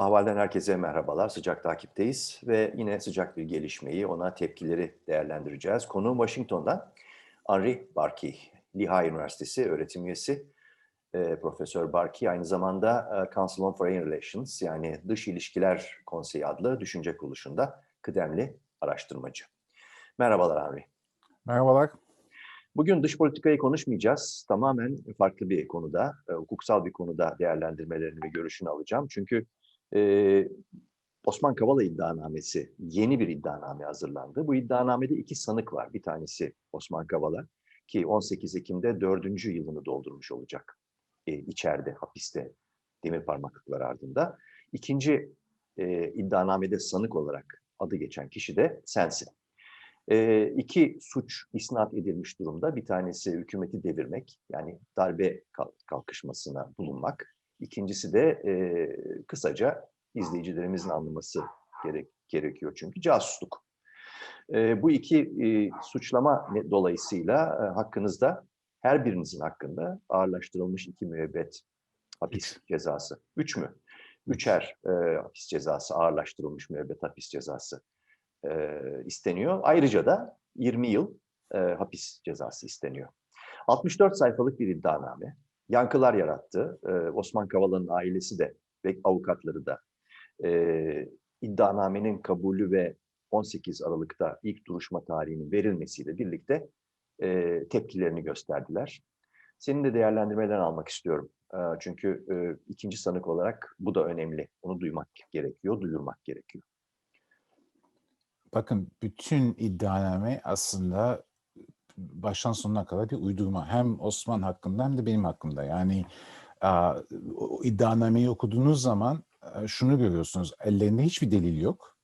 Ahval'den herkese merhabalar. Sıcak takipteyiz ve yine sıcak bir gelişmeyi, ona tepkileri değerlendireceğiz. Konuğum Washington'dan Henry Barkey, Lehigh Üniversitesi öğretim üyesi. E, Profesör Barkey aynı zamanda e, Council on Foreign Relations yani Dış İlişkiler Konseyi adlı düşünce kuruluşunda kıdemli araştırmacı. Merhabalar Henry. Merhabalar. Bugün dış politikayı konuşmayacağız. Tamamen farklı bir konuda, e, hukuksal bir konuda değerlendirmelerini ve görüşünü alacağım. Çünkü e, Osman Kavala iddianamesi, yeni bir iddianame hazırlandı. Bu iddianamede iki sanık var. Bir tanesi Osman Kavala ki 18 Ekim'de dördüncü yılını doldurmuş olacak. E, içeride, hapiste demir parmaklıklar ardında. İkinci e, iddianamede sanık olarak adı geçen kişi de sensin. E, iki suç isnat edilmiş durumda. Bir tanesi hükümeti devirmek, yani darbe kalkışmasına bulunmak. İkincisi de e, kısaca izleyicilerimizin anlaması gerek, gerekiyor çünkü casusluk. E, bu iki e, suçlama dolayısıyla e, hakkınızda her birinizin hakkında ağırlaştırılmış iki müebbet hapis Üç. cezası. Üç mü? Üçer e, hapis cezası, ağırlaştırılmış müebbet hapis cezası e, isteniyor. Ayrıca da 20 yıl e, hapis cezası isteniyor. 64 sayfalık bir iddianame. Yankılar yarattı. E, Osman Kavala'nın ailesi de ve avukatları da e, iddianamenin kabulü ve 18 Aralık'ta ilk duruşma tarihinin verilmesiyle birlikte e, tepkilerini gösterdiler. Senin de değerlendirmeden almak istiyorum. E, çünkü e, ikinci sanık olarak bu da önemli. Onu duymak gerekiyor, duyurmak gerekiyor. Bakın bütün iddianame aslında baştan sonuna kadar bir uydurma. Hem Osman hakkında hem de benim hakkımda. Yani o iddianameyi okuduğunuz zaman şunu görüyorsunuz. Ellerinde hiçbir delil yok.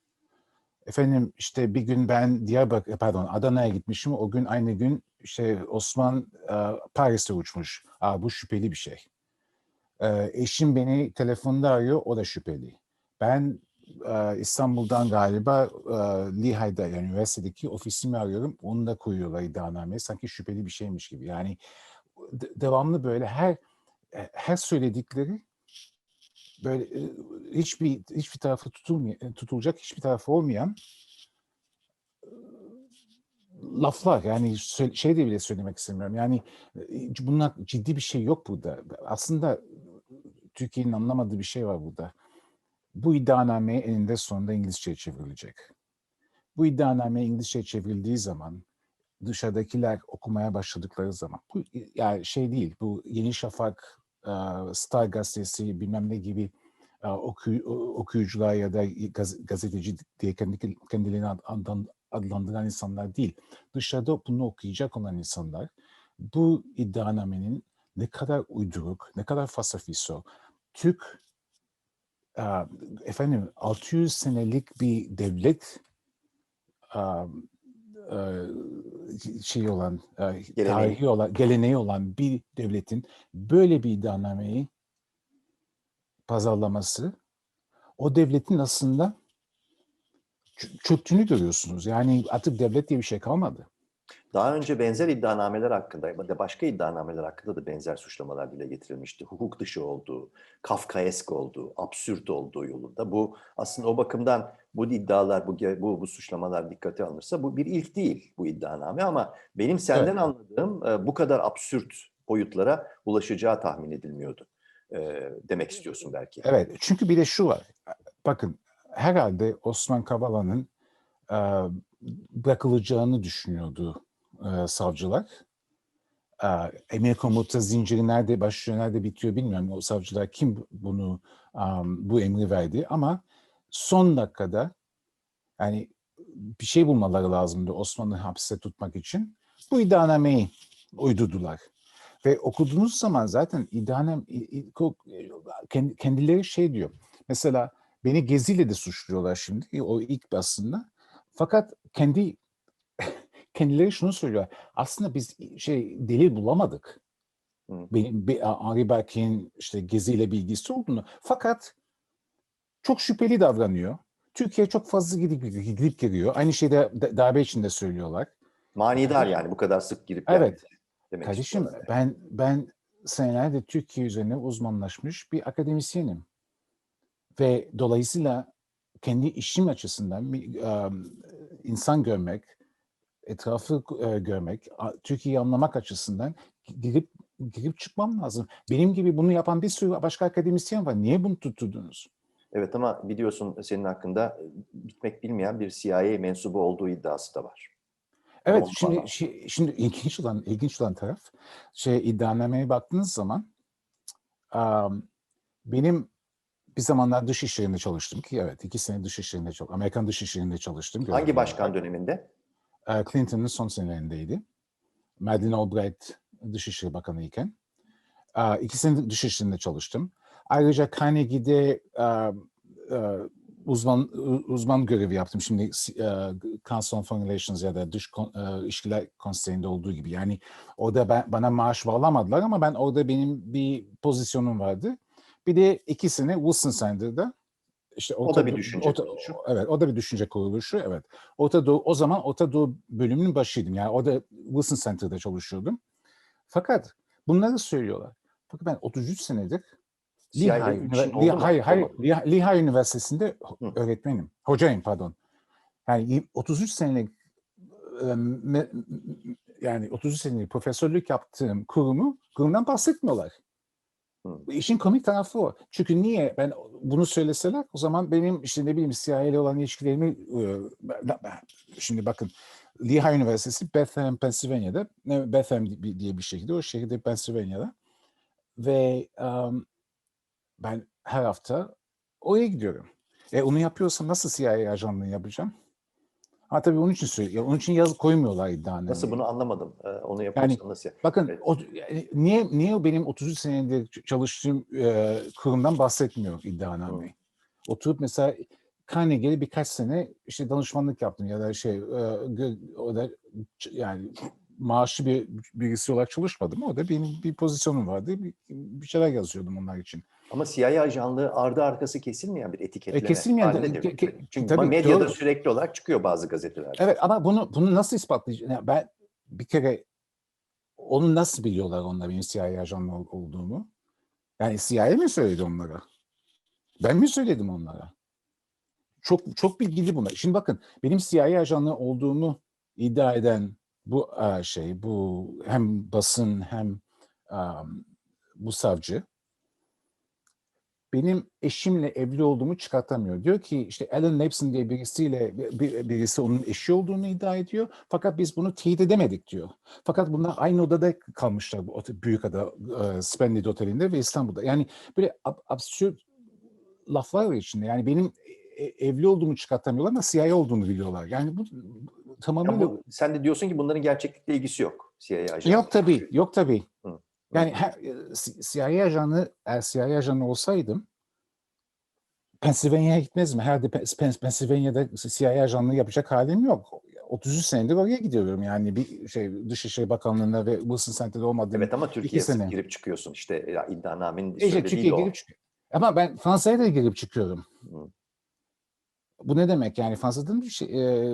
Efendim işte bir gün ben Diyarbakır, pardon Adana'ya gitmişim. O gün aynı gün işte Osman Paris'e uçmuş. Aa, bu şüpheli bir şey. Eşim beni telefonda arıyor. O da şüpheli. Ben İstanbul'dan galiba Lehigh'da yani üniversitedeki ofisimi arıyorum. Onu da koyuyorlar iddianameye. Sanki şüpheli bir şeymiş gibi. Yani devamlı böyle her her söyledikleri böyle hiçbir hiçbir tarafı tutulmay tutulacak hiçbir tarafı olmayan laflar yani şey de bile söylemek istemiyorum. Yani bunlar ciddi bir şey yok burada. Aslında Türkiye'nin anlamadığı bir şey var burada. Bu iddianame eninde sonunda İngilizceye çevrilecek. Bu iddianame İngilizceye çevrildiği zaman dışarıdakiler okumaya başladıkları zaman bu yani şey değil bu Yeni Şafak, Star gazetesi bilmem ne gibi okuyucular ya da gazeteci diye kendi kendilerini adlandıran insanlar değil. Dışarıda bunu okuyacak olan insanlar bu iddianamenin ne kadar uyduruk, ne kadar fasafiso, Türk efendim 600 senelik bir devlet şey olan, geleneği. tarihi olan, geleneği olan bir devletin böyle bir iddianameyi pazarlaması o devletin aslında çöktüğünü görüyorsunuz. Yani artık devlet diye bir şey kalmadı. Daha önce benzer iddianameler hakkında ya da başka iddianameler hakkında da benzer suçlamalar dile getirilmişti. Hukuk dışı olduğu, kafkaesk olduğu, absürt olduğu yolunda. Bu aslında o bakımdan bu iddialar, bu, bu, bu suçlamalar dikkate alınırsa bu bir ilk değil bu iddianame ama benim senden evet. anladığım bu kadar absürt boyutlara ulaşacağı tahmin edilmiyordu. Demek istiyorsun belki. Evet çünkü bir de şu var. Bakın herhalde Osman Kavala'nın bırakılacağını düşünüyordu e, savcılar. E, emir komuta zinciri nerede başlıyor, nerede bitiyor bilmiyorum. O savcılar kim bunu um, bu emri verdi ama son dakikada yani bir şey bulmaları lazımdı Osmanlı hapiste tutmak için. Bu iddianameyi uydurdular. Ve okuduğunuz zaman zaten iddianem kendileri şey diyor. Mesela beni geziyle de suçluyorlar şimdi o ilk basında. Fakat kendi kendileri şunu söylüyor. Aslında biz şey delil bulamadık. Benim Henri Berk'in işte geziyle bilgisi olduğunu. Fakat çok şüpheli davranıyor. Türkiye çok fazla gidip gidip geliyor. Aynı şeyi de darbe için de söylüyorlar. Manidar yani bu kadar sık girip Evet. Demek Kardeşim ben ben senelerde Türkiye üzerine uzmanlaşmış bir akademisyenim. Ve dolayısıyla kendi işim açısından insan görmek, etrafı e, görmek, Türkiye'yi anlamak açısından girip girip çıkmam lazım. Benim gibi bunu yapan bir sürü başka akademisyen var. Niye bunu tutturdunuz? Evet ama biliyorsun senin hakkında e, bitmek bilmeyen bir CIA mensubu olduğu iddiası da var. Evet, Olmaz. şimdi şi- şimdi ilginç olan ilginç olan taraf şey iddianameye baktığınız zaman am, benim bir zamanlar dış işlerinde çalıştım ki evet iki sene dış işlerinde çalıştım. Amerikan dış işlerinde çalıştım. Hangi başkan olarak. döneminde? Ee, Clinton'ın son senelerindeydi. Madeleine Albright Dışişleri Bakanı iken. Ee, İki sene dış işlerinde çalıştım. Ayrıca Carnegie'de e, e, uzman uzman görevi yaptım. Şimdi e, Council on Relations ya da Dış İlişkiler Konseyi'nde olduğu gibi. Yani orada ben, bana maaş bağlamadılar ama ben orada benim bir pozisyonum vardı. Bir de iki sene Wilson Center'da işte O da bir düşünce Orta- kuruluşu. Evet, o da bir düşünce kuruluşu. Evet. Orta Doğu, o zaman Orta Doğu bölümünün başıydım. Yani orada Wilson Center'da çalışıyordum. Fakat bunları söylüyorlar. Fakat ben 33 senedir Lehigh, Lehigh-. Lehigh, Lehigh Üniversitesi'nde Hı. öğretmenim. Hocayım pardon. Yani y- 33 senelik yani 33 senelik profesörlük yaptığım kurumu kurumdan bahsetmiyorlar. Hı. İşin komik tarafı o. Çünkü niye ben bunu söyleseler o zaman benim işte ne bileyim CIA ile olan ilişkilerimi şimdi bakın Lehigh Üniversitesi Bethlehem, Pennsylvania'da Bethlehem di- diye bir şehirde o şehirde Pennsylvania'da ve um, ben her hafta oraya gidiyorum. E onu yapıyorsam nasıl CIA ajanlığı yapacağım? Ha tabii onun için söylüyorum. Onun için yazı koymuyorlar iddianameye. Nasıl bunu anlamadım. Ee, onu yapıyorsan nasıl? Bakın Evet. o, yani niye niye o benim 33 senedir çalıştığım e, kurumdan bahsetmiyor iddianame. Oturup mesela Carnegie'de birkaç sene işte danışmanlık yaptım ya da şey e, o da yani maaşlı bir birisi olarak çalışmadım. O da benim bir pozisyonum vardı. Bir, bir şeyler yazıyordum onlar için. Ama CIA ajanlığı ardı arkası kesilmeyen bir etiketleme. E, kesilmeyen de- ke- Çünkü tabii, medyada doğru. sürekli olarak çıkıyor bazı gazetelerde. Evet ama bunu bunu nasıl ispatlayacağım? Yani ben bir kere onu nasıl biliyorlar onlar benim CIA ajanı ol- olduğumu? Yani CIA mi söyledi onlara? Ben mi söyledim onlara? Çok çok bilgili bunlar. Şimdi bakın benim CIA ajanı olduğumu iddia eden bu e, şey, bu hem basın hem um, bu savcı benim eşimle evli olduğumu çıkartamıyor. Diyor ki işte Alan Lepson diye birisiyle bir- birisi onun eşi olduğunu iddia ediyor. Fakat biz bunu teyit edemedik diyor. Fakat bunlar aynı odada kalmışlar bu otel, büyük ada e, Splendid Oteli'nde ve İstanbul'da. Yani böyle ab- absürt laflar var içinde. Yani benim e- evli olduğumu çıkartamıyorlar ama CIA olduğunu biliyorlar. Yani bu Ya tamamıyla bu- sen de diyorsun ki bunların gerçeklikle ilgisi yok. CIA ajanı. Yok tabii, yok tabii. Hı. Yani her, e, CIA ajanı, eğer CIA ajanı olsaydım Pennsylvania'ya gitmez mi? Herhalde Pe- Pen- Pennsylvania'da CIA ajanlığı yapacak halim yok. 33 senedir oraya gidiyorum yani bir şey Dışişleri Bakanlığı'na ve Wilson Center'da olmadığım Evet ama Türkiye'ye girip çıkıyorsun. İşte ya, iddianamenin İşte söylediği de Türkiye'ye girip çık- Ama ben Fransa'ya da girip çıkıyorum. Hı. Bu ne demek yani Fransa'da bir şey, e,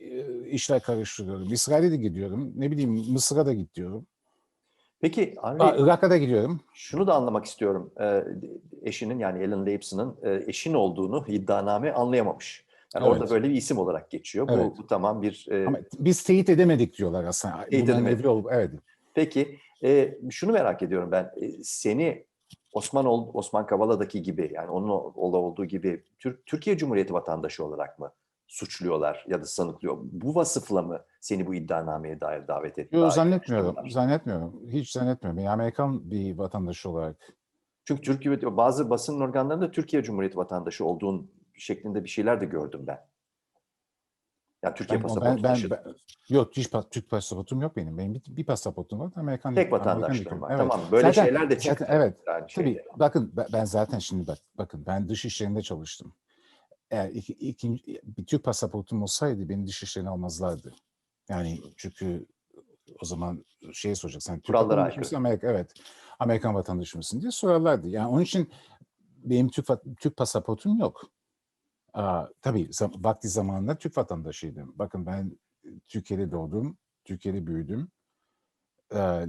e, işler karıştırıyorum. İsrail'e de gidiyorum. Ne bileyim Mısır'a da gidiyorum. Peki Aa, Irak'a da gidiyorum. şunu da anlamak istiyorum. Ee, eşinin yani Alan Lepson'ın e, eşin olduğunu iddianame anlayamamış. Yani Evet. orada böyle bir isim olarak geçiyor. Bu, Evet. bu tamam bir... e, Ama biz teyit edemedik diyorlar aslında. Teyit edemedik. olup, evet. Peki e, şunu merak ediyorum ben. E, seni Osman Osman Kavala'daki gibi yani onun ola olduğu gibi Türk, Türkiye Cumhuriyeti vatandaşı olarak mı suçluyorlar ya da sanıklıyor? Bu vasıfla mı seni bu iddianameye dair davet etti? Yok zannetmiyorum. etmişler? Zannetmiyorum. Hiç zannetmiyorum. Yani Amerikan bir vatandaşı olarak. Çünkü Türkiye bazı basın organlarında Türkiye Cumhuriyeti vatandaşı olduğun şeklinde bir şeyler de gördüm ben. Yani Türkiye Ben, pasaportu ben, ben, ben- yok hiç pa- Türk pasaportum yok benim. Benim bir, bir pasaportum var. Amerikan. Tek hüküm. var. Evet. Tamam böyle Zaten- şeyler de zaten çıktı. evet. Yani Tabii şeyde. bakın ben zaten şimdi bak bakın ben dış işlerinde çalıştım. Eğer iki, ikinci, bir Türk pasaportum olsaydı beni dış işlerine almazlardı. Yani çünkü o zaman şey soracak sen Türk Kurallara vatandaşı aykırı. Amerika evet Amerikan vatandaşı mısın diye sorarlardı. Yani onun için benim Türk Türk pasaportum yok. Aa, tabii vakti zamanında Türk vatandaşıydım. Bakın ben Türkiye'de doğdum, Türkiye'de büyüdüm. Ee,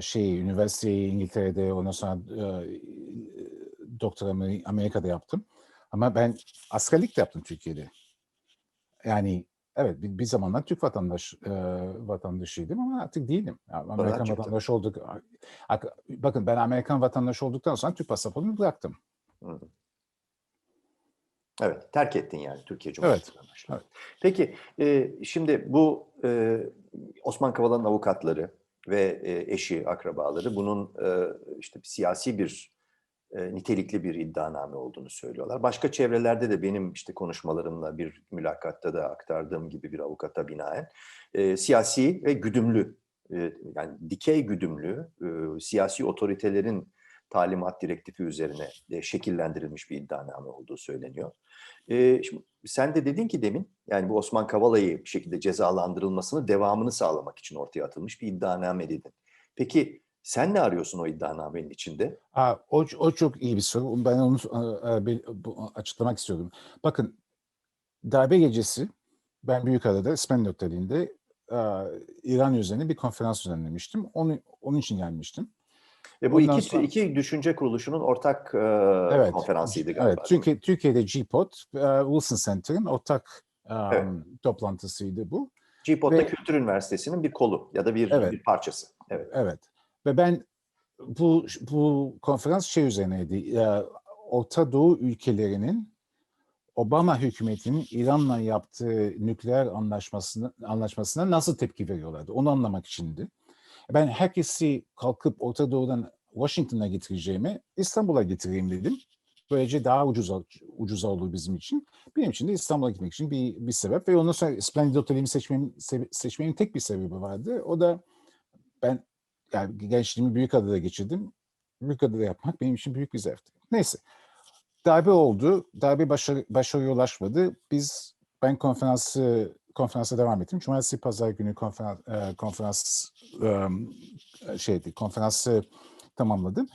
şey üniversiteyi İngiltere'de ondan sonra e, doktoramı Amerika'da yaptım. Ama ben askerlik de yaptım Türkiye'de. Yani evet bir, bir zamanlar Türk vatandaş e, vatandaşıydım ama artık değilim. Yani Amerikan çıktı. vatandaşı olduk. Ak- Bakın ben Amerikan vatandaşı olduktan sonra Türk pasaportumu bıraktım. Hı. Evet, terk ettin yani Türkiye Evet, Cumhuriyeti'nden başla. evet. Peki, e, şimdi bu e, Osman Kavala'nın avukatları ve e, eşi, akrabaları bunun e, işte bir siyasi bir e, nitelikli bir iddianame olduğunu söylüyorlar. Başka çevrelerde de benim işte konuşmalarımla bir mülakatta da aktardığım gibi bir avukata binaen e, siyasi ve güdümlü e, yani dikey güdümlü siyasi otoritelerin talimat direktifi üzerine şekillendirilmiş bir iddianame olduğu söyleniyor. Şimdi sen de dedin ki demin yani bu Osman Kavala'yı bir şekilde cezalandırılmasını devamını sağlamak için ortaya atılmış bir iddianame dedin. Peki sen ne arıyorsun o iddianamenin içinde? Aa, o, o çok iyi bir soru. Ben onu e, e, bir- bu- açıklamak istiyordum. Bakın darbe gecesi ben Büyükada'da İsmail Oteli'nde e, İran üzerine bir konferans düzenlemiştim. Onu, onun için gelmiştim. Ve bu Ondan iki, sonra- iki düşünce kuruluşunun ortak e, Evet. konferansıydı galiba. Evet? Türkiye, Türkiye'de GPOT, e, Wilson Center'ın ortak e, Evet. toplantısıydı bu. GPOT'ta Ve- Kültür Üniversitesi'nin bir kolu ya da bir, Evet. bir parçası. Evet. Evet. Ve ben bu bu konferans şey üzerineydi. e, Orta Doğu ülkelerinin Obama hükümetinin İran'la yaptığı nükleer anlaşmasına, anlaşmasına nasıl tepki veriyorlardı? Onu anlamak içindi. Ben herkesi kalkıp Orta Doğu'dan Washington'a getireceğimi İstanbul'a getireyim dedim. Böylece daha ucuza, ucuza olur bizim için. Benim için de İstanbul'a gitmek için bir, bir sebep. Ve ondan sonra Splendid Otel'imi seçmemin, se- seçmemin tek bir sebebi vardı. O da ben yani gençliğimi Büyükada'da geçirdim. Büyükada'da yapmak benim için büyük bir zevkti. Neyse. Darbe oldu. Darbe başarı, başarıya ulaşmadı. Biz ben konferansı konferansa devam ettim. Cumartesi pazar günü konferans e, konferans e, şeydi konferansı tamamladım.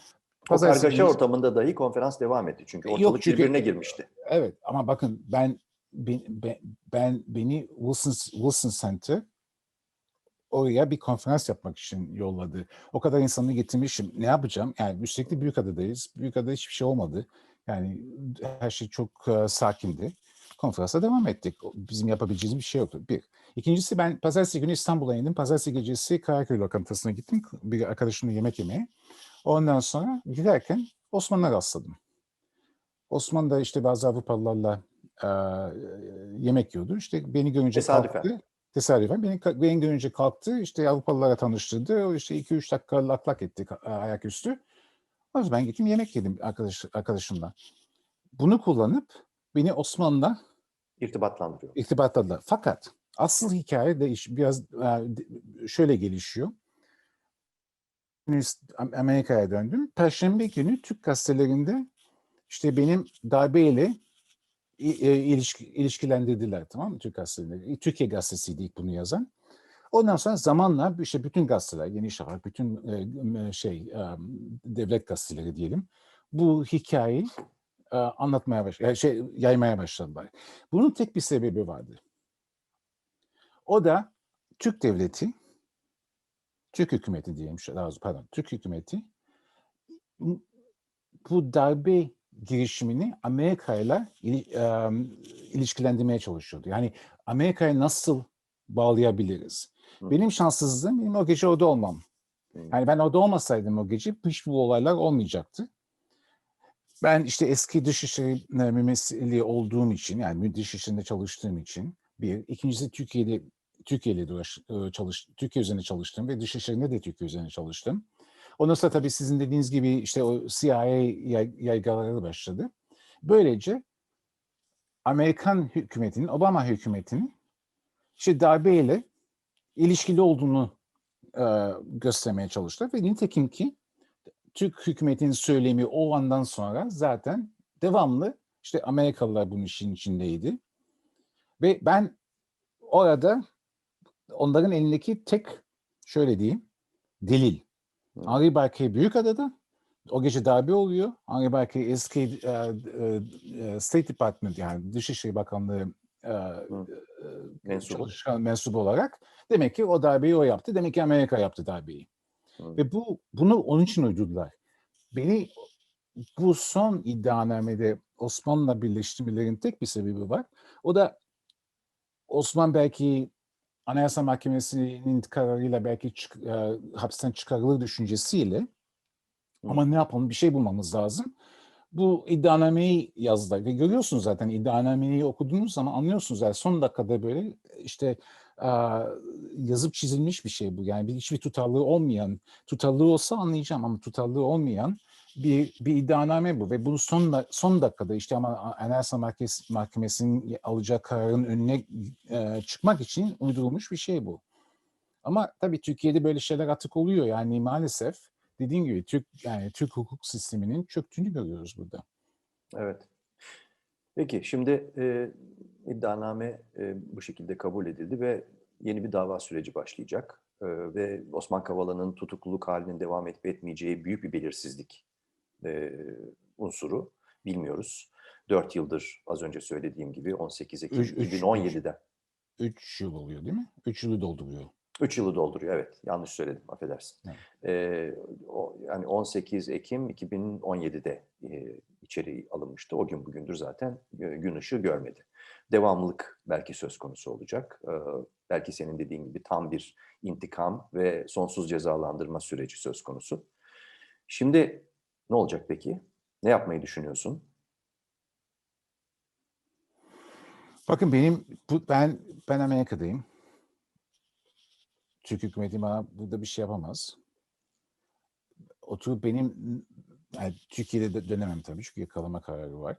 O kargaşa günü- ortamında dahi konferans devam etti. Çünkü Yok, ortalık çünkü- birbirine girmişti. Evet ama bakın ben ben, ben, ben beni Wilson Wilson Center oraya bir konferans yapmak için yolladı. O kadar insanı getirmişim. Ne yapacağım? Yani üstelik Büyükada'dayız. Büyükada'da hiçbir şey olmadı. Yani her şey çok e, sakindi. Konferansa devam ettik. Bizim yapabileceğimiz bir şey yoktu. Bir. İkincisi ben pazartesi günü İstanbul'a indim. Pazartesi gecesi Karaköy lokantasına gittim. Bir arkadaşımla yemek yemeye. Ondan sonra giderken Osman'a rastladım. Osman da işte bazı Avrupalılarla e, yemek yiyordu. İşte beni görünce Tesadüfen. kalktı. Tesadüfen. Beni, beni görünce kalktı. İşte Avrupalılara tanıştırdı. O işte 2-3 dakika lak lak ettik e, ayaküstü. O yüzden ben gittim yemek yedim arkadaş, arkadaşımla. Bunu kullanıp beni Osman'la İrtibatlandırıyor. irtibatladılar. Fakat asıl hikaye de iş- biraz e, şöyle gelişiyor. Amerika'ya döndüm. Perşembe günü Türk gazetelerinde işte benim darbeyle ilişki, ilişkilendirdiler tamam mı Türk gazeteleri? Türkiye gazetesiydi ilk bunu yazan. Ondan sonra zamanla işte bütün gazeteler, Yeni Şafak, bütün e, e, şey e, devlet gazeteleri diyelim bu hikayeyi e, anlatmaya baş, şey yaymaya başladılar. Bunun tek bir sebebi vardı. O da Türk devleti, Türk hükümeti diyelim, daha pardon, Türk hükümeti bu darbe girişimini Amerika ile ilişkilendirmeye çalışıyordu. Yani Amerika'ya nasıl bağlayabiliriz? Hı. Benim şanssızlığım benim o gece orada olmam. Hı. Yani ben orada olmasaydım o gece hiç bu olaylar olmayacaktı. Ben işte eski dışişleri mümessili olduğum için yani dışişlerinde çalıştığım için bir. ikincisi Türkiye'de Türkiye ile çalış, Türkiye üzerine çalıştım ve dışişlerinde de Türkiye üzerine çalıştım. Ondan sonra tabii sizin dediğiniz gibi işte o CIA yay- yaygaraları başladı. Böylece Amerikan hükümetinin, Obama hükümetinin işte darbeyle ilişkili olduğunu e, göstermeye çalıştılar ve nitekim ki Türk hükümetinin söylemi o andan sonra zaten devamlı işte Amerikalılar bunun işin içindeydi. Ve ben orada onların elindeki tek şöyle diyeyim delil. Henri Barkey Büyükada'da o gece darbe oluyor. Henri Barkey eski e, e, e, State Department yani Dışişleri Bakanlığı e, e, Mensubu. çalışan mensubu olarak demek ki o darbeyi o yaptı. Demek ki Amerika yaptı darbeyi. Hı. Ve bu bunu onun için uydurdular. Beni bu son iddianamede Osman'la birleştirmelerin tek bir sebebi var. O da Osman belki Anayasa Mahkemesi'nin kararıyla belki çık, e, hapisten çıkarılır düşüncesiyle ama ne yapalım bir şey bulmamız lazım. Bu iddianameyi yazdılar ve görüyorsunuz zaten iddianameyi okuduğunuz zaman anlıyorsunuz yani son dakikada böyle işte a, yazıp çizilmiş bir şey bu. Yani bir, hiçbir tutarlılığı olmayan, tutarlılığı olsa anlayacağım ama tutarlılığı olmayan bir, bir iddianame bu ve bunu son, son dakikada işte ama Anayasa Mahkemesi, Mahkemesi'nin alacağı kararın önüne e, çıkmak için uydurulmuş bir şey bu. Ama tabii Türkiye'de böyle şeyler artık oluyor. Yani maalesef dediğim gibi Türk yani Türk hukuk sisteminin çöktüğünü görüyoruz burada. Evet. Peki şimdi e, iddianame e, bu şekilde kabul edildi ve yeni bir dava süreci başlayacak. E, ve Osman Kavala'nın tutukluluk halinin devam etmeyeceği büyük bir belirsizlik e, unsuru bilmiyoruz. 4 yıldır az önce söylediğim gibi 18 Ekim Üç- üç- 2017'de. 3 yıl oluyor değil mi? 3 yılı dolduruyor. 3 yılı dolduruyor evet. Yanlış söyledim affedersin. Evet. Ee, o, yani 18 Ekim 2017'de e, içeri alınmıştı. O gün bugündür zaten e, gün ışığı görmedi. Devamlılık belki söz konusu olacak. Ee, belki senin dediğin gibi tam bir intikam ve sonsuz cezalandırma süreci söz konusu. Şimdi ne olacak peki? Ne yapmayı düşünüyorsun? Bakın benim bu, ben ben Amerika'dayım. Türk hükümeti bana burada bir şey yapamaz. Oturup benim yani Türkiye'de de dönemem tabii çünkü yakalama kararı var.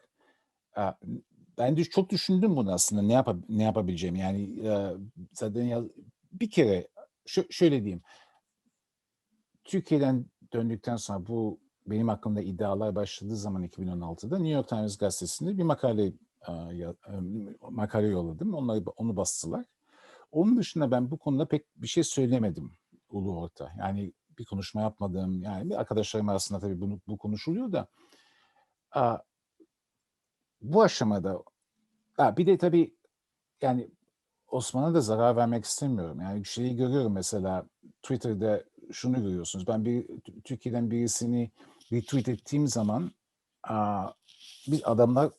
Ben de çok düşündüm bunu aslında ne yap ne yapabileceğim. Yani e, zaten ya, bir kere şö- şöyle diyeyim. Türkiye'den döndükten sonra bu benim hakkımda iddialar başladığı zaman 2016'da New York Times gazetesinde bir makale e, e, makale yolladım. Onları onu bastılar. Onun dışında ben bu konuda pek bir şey söylemedim ulu orta. Yani bir konuşma yapmadım. Yani bir arkadaşlarım arasında tabii bunu bu konuşuluyor da bu aşamada bir de tabii yani Osman'a da zarar vermek istemiyorum. Yani şeyi görüyorum mesela Twitter'da şunu görüyorsunuz. Ben bir Türkiye'den birisini retweet ettiğim zaman aa, bir adamlar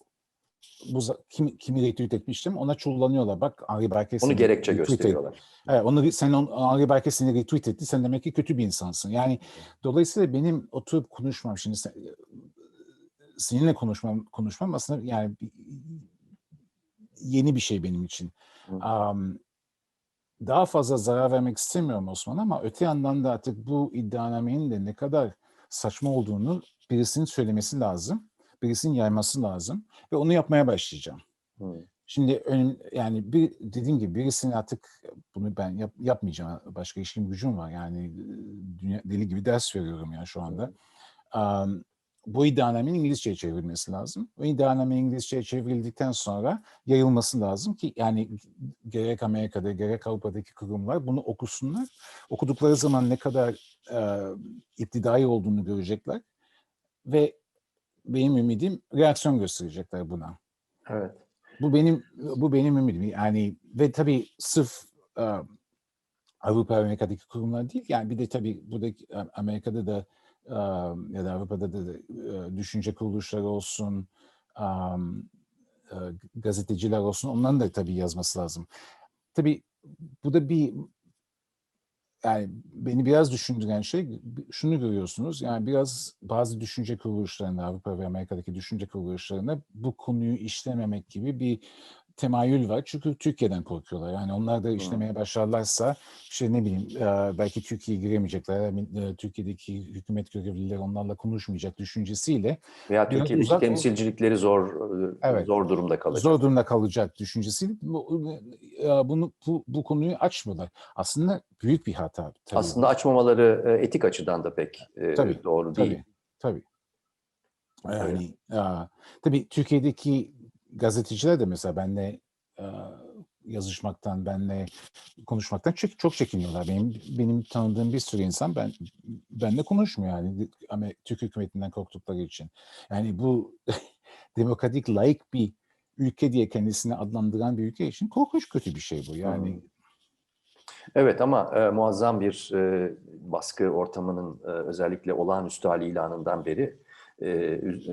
bu kim, kimi retweet etmiştim ona çullanıyorlar. Bak Ari Berke Onu gerekçe retweet etti. gösteriyorlar. Evet, onu sen on, Ari Berke seni retweet etti. Sen demek ki kötü bir insansın. Yani dolayısıyla benim oturup konuşmam şimdi sen- seninle konuşmam konuşmam aslında yani yeni bir şey benim için. Hı. Am, daha fazla zarar vermek istemiyorum Osman ama öte yandan da artık bu iddianamenin de ne kadar saçma olduğunu birisinin söylemesi lazım. Birisinin yayması lazım ve onu yapmaya başlayacağım. Hı. Şimdi ön, yani bir dediğim gibi birisini artık bunu ben yap, yapmayacağım. Başka işim gücüm var. Yani e, dünya, deli gibi ders veriyorum yani şu anda. Am, bu iddianamenin İngilizceye çevrilmesi lazım. Bu iddianame İngilizceye çevrildikten sonra yayılması lazım ki yani gerek Amerika'da gerek Avrupa'daki kurumlar bunu okusunlar. Okudukları zaman ne kadar e, iptidai olduğunu görecekler ve benim ümidim reaksiyon gösterecekler buna. Evet. Bu benim bu benim ümidim. Yani ve tabii sırf e, Avrupa Amerika'daki kurumlar değil. Yani bir de tabii buradaki e, Amerika'da da ya da Avrupa'da da, düşünce kuruluşları olsun, gazeteciler olsun. Onların da tabii yazması lazım. Tabii bu da bir yani beni biraz düşündüren şey şunu görüyorsunuz. Yani biraz bazı düşünce kuruluşlarında Avrupa ve Amerika'daki düşünce kuruluşlarında bu konuyu işlememek gibi bir temayül var. Çünkü Türkiye'den korkuyorlar. Yani onlar da işlemeye başlarlarsa işte ne bileyim belki Türkiye'ye giremeyecekler. Türkiye'deki hükümet görevlileri onlarla konuşmayacak düşüncesiyle Veya Türkiye'deki uzak temsilcilikleri zor Evet. zor durumda kalacak. zor durumda kalacak düşüncesiyle bu, bunu bu, bu konuyu açmıyorlar. Aslında büyük bir hata. Tabii. Aslında açmamaları etik açıdan da pek Tabii, doğru değil. Tabii, tabii. Yani aa, tabii Türkiye'deki gazeteciler de mesela benle aa, yazışmaktan, benle konuşmaktan çok, çok çekiniyorlar. Benim benim tanıdığım bir sürü insan ben benle konuşmuyor yani ama Türk hükümetinden korktukları için. Yani bu demokratik, laik bir ülke diye kendisini adlandıran bir ülke için korkunç kötü bir şey bu. Yani Evet ama e, muazzam bir e, baskı ortamının e, özellikle olağanüstü hali ilanından beri e,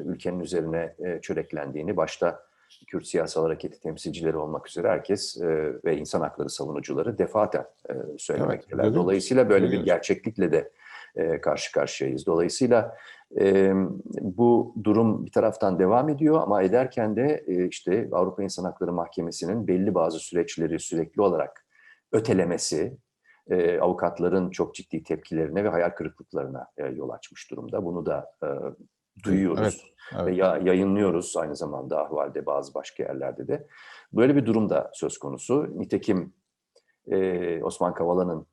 ülkenin üzerine e, çöreklendiğini, başta Kürt Siyasal Hareketi temsilcileri olmak üzere herkes e, ve insan hakları savunucuları defaten e, söylemekteler. Evet, Dolayısıyla böyle bir gerçeklikle de e, karşı karşıyayız. Dolayısıyla e, bu durum bir taraftan devam ediyor ama ederken de e, işte Avrupa İnsan Hakları Mahkemesi'nin belli bazı süreçleri sürekli olarak ötelemesi, e, avukatların çok ciddi tepkilerine ve hayal kırıklıklarına e, yol açmış durumda. Bunu da e, duyuyoruz Evet, evet. ve ya, yayınlıyoruz aynı zamanda ahvalde bazı başka yerlerde de. Böyle bir durum da söz konusu. Nitekim e, Osman Kavala'nın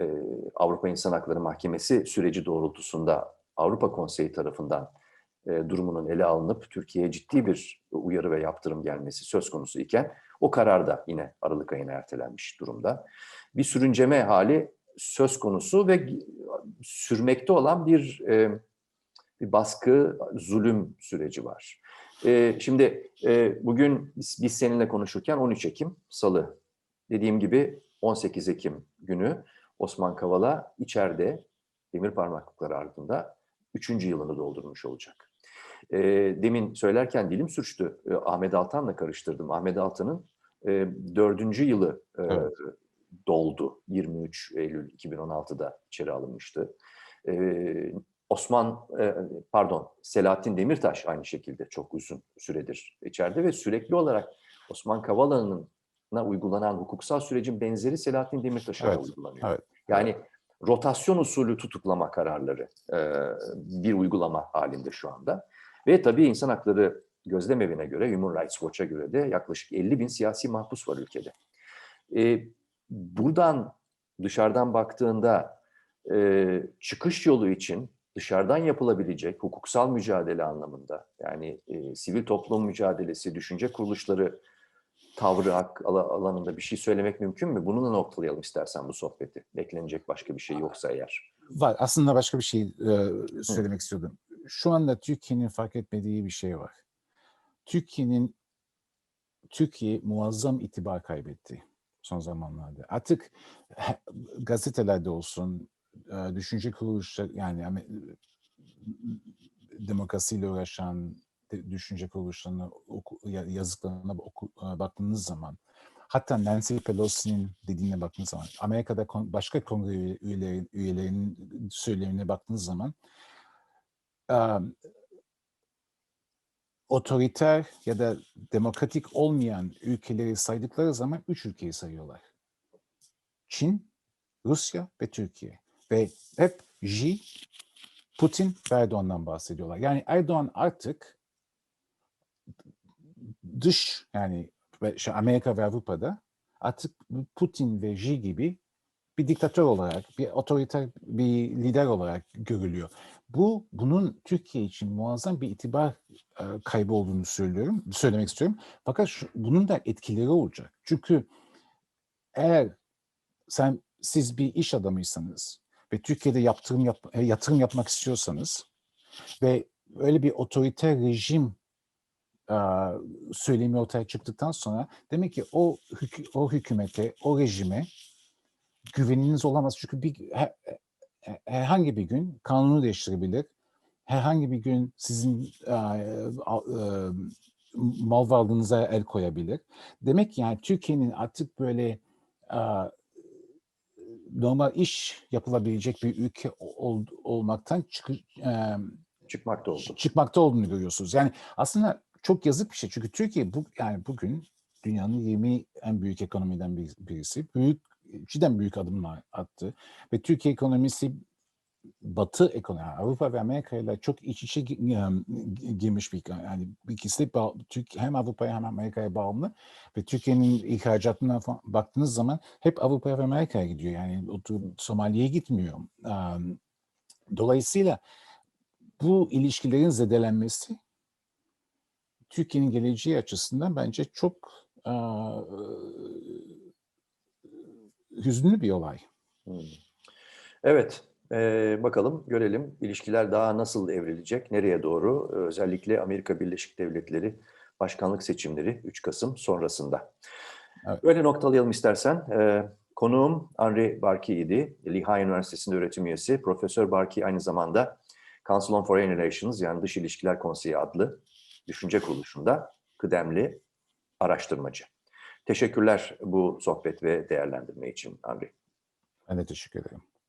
e, Avrupa İnsan Hakları Mahkemesi süreci doğrultusunda Avrupa Konseyi tarafından e, durumunun ele alınıp Türkiye'ye ciddi bir uyarı ve yaptırım gelmesi söz konusu iken o karar da yine Aralık ayına ertelenmiş durumda. Bir sürünceme hali söz konusu ve sürmekte olan bir e, bir baskı, zulüm süreci var. E, şimdi e, bugün biz, biz seninle konuşurken 13 Ekim Salı dediğim gibi 18 Ekim günü Osman Kavala içeride demir parmaklıkları ardında 3. yılını doldurmuş olacak. E, demin söylerken dilim sürçtü. E, Ahmet Altan'la karıştırdım. Ahmet Altan'ın e, 4. yılı e, Evet. doldu. 23 Eylül 2016'da içeri alınmıştı. E, Osman, e, pardon Selahattin Demirtaş aynı şekilde çok uzun süredir içeride ve sürekli olarak Osman Kavala'nın uygulanan hukuksal sürecin benzeri Selahattin Demirtaş'a Evet, uygulanıyor. evet. Yani rotasyon usulü tutuklama kararları e, bir uygulama halinde şu anda. Ve tabii insan hakları gözlem evine göre, Human Rights Watch'a göre de yaklaşık 50 bin siyasi mahpus var ülkede. E, buradan dışarıdan baktığında çıkış yolu için dışarıdan yapılabilecek hukuksal mücadele anlamında yani e, sivil toplum mücadelesi, düşünce kuruluşları tavrı hak ala- alanında bir şey söylemek mümkün mü? Bununla noktalayalım istersen bu sohbeti. Beklenecek başka bir şey yoksa eğer. Var. Aslında başka bir şey e, söylemek istiyordum. Şu anda Türkiye'nin fark etmediği bir şey var. Türkiye'nin Türkiye muazzam itibar kaybetti son zamanlarda. Artık gazetelerde olsun, e, düşünce kuruluşları yani Amer- demokrasiyle uğraşan düşünce kuruluşlarına oku, ya- yazıklarına oku, e, baktığınız zaman hatta Nancy Pelosi'nin dediğine baktığınız zaman Amerika'da kon- başka kongre üye- üyeleri, üyelerinin söylemine baktığınız zaman em, otoriter ya da demokratik olmayan ülkeleri saydıkları zaman üç ülkeyi sayıyorlar. Çin, Rusya ve Türkiye. Ve hep Xi, Putin ve Erdoğan'dan bahsediyorlar. Yani Erdoğan artık dış yani Amerika ve Avrupa'da artık Putin ve Xi gibi bir diktatör olarak, bir otoriter bir lider olarak görülüyor. Bu bunun Türkiye için muazzam bir itibar e, kaybı olduğunu söylüyorum, söylemek istiyorum. Fakat şu, bunun da etkileri olacak. Çünkü eğer sen siz bir iş adamıysanız ve Türkiye'de yaptırım yap, e, yatırım yapmak istiyorsanız ve öyle bir otoriter rejim e, söylemi ortaya çıktıktan sonra demek ki o hükü- o hükümete, o rejime güveniniz olamaz. Çünkü bir her- her- herhangi bir gün kanunu değiştirebilir. Herhangi bir gün sizin e, e, mal varlığınıza el koyabilir. Demek yani Türkiye'nin artık böyle e, normal iş yapılabilecek bir ülke ol- olmaktan çıkı, e, Çıkmakta oldu. çıkmakta olduğunu görüyorsunuz. Yani aslında çok yazık bir şey. Çünkü Türkiye bu yani bugün dünyanın 20 en büyük ekonomiden bir- birisi. Büyük cidden büyük adımlar attı ve Türkiye ekonomisi Batı ekonomi, Avrupa ve Amerika ile çok iç içe em, girmiş bir yani ikisi de Türk hem Avrupa'ya hem Amerika'ya bağımlı ve Türkiye'nin ihracatına baktığınız zaman hep Avrupa'ya ve Amerika'ya gidiyor. Yani Somali'ye gitmiyor. Dolayısıyla bu ilişkilerin zedelenmesi Türkiye'nin geleceği açısından bence çok eee, hüzünlü bir olay. Hmm. Evet, e, bakalım görelim ilişkiler daha nasıl evrilecek, nereye doğru? E, Özellikle Amerika Birleşik Devletleri başkanlık seçimleri 3 Kasım sonrasında. Evet. Böyle noktalayalım istersen. E, konuğum Henri Barki idi. Lehigh Üniversitesi'nde öğretim üyesi. Profesör Barki aynı zamanda Council on Foreign Relations yani Dış İlişkiler Konseyi adlı düşünce kuruluşunda kıdemli araştırmacı. Teşekkürler bu sohbet ve değerlendirme için Amri. Ben de teşekkür ederim.